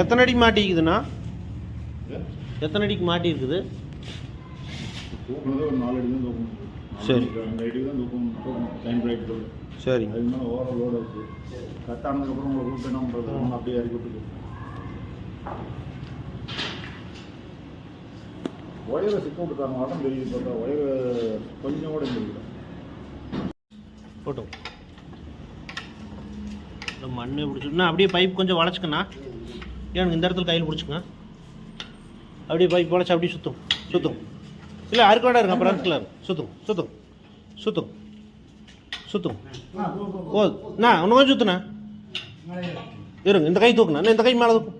எத்தனை அடிக்கு மாட்டிக்குதுண்ணா எத்தனை அடிக்கு மாட்டி இருக்குது தூக்குனது ஒரு நாலு அடி தான் தூக்கணும். சரி. சரி. ஒயரை சிக்க விட்டுருக்காங்க ஆட்டம் தெரியுது பார்த்தா. ஒயரை கொஞ்சம் கூட தெரியல. போட்டோம். மண்ணு பிடிச்சிக்கணும் அப்படியே பைப் கொஞ்சம் வளைச்சிக்கண்ணா. எனக்கு இந்த இடத்துல கையில் பிடிச்சிங்க அப்படியே பைக் வளைச்சி அப்படியே சுற்றும் சுற்றும் இல்லை அறுக்கோட இருக்கும் அப்புறம் அறுக்கல சுற்றும் சுற்றும் சுற்றும் சுற்றும் ஓ அண்ணா இன்னும் கொஞ்சம் சுற்றுண்ணா இருங்க இந்த கை தூக்குண்ணா. இந்த கை மேலே தூக்கும்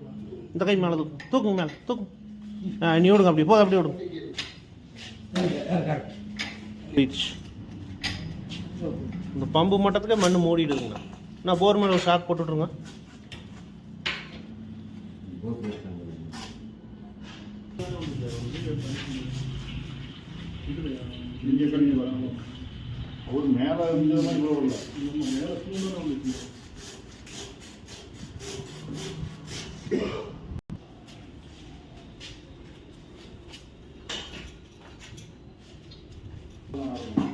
இந்த கை மேலே தூக்கும் தூக்குங்க மேலே தூக்கும் ஆ நீ விடுங்க அப்படி போதும் அப்படியே விடுங்க இந்த பம்பு மட்டத்துக்கு மண் மூடிடுதுங்கண்ணா நான் போர் மேலே ஒரு ஷாக் போட்டுட்ருங்க बहुत बेहतर और मैं आ रहा जो मैं बोल रहा हूँ मैं रखूँगा ना मैं आ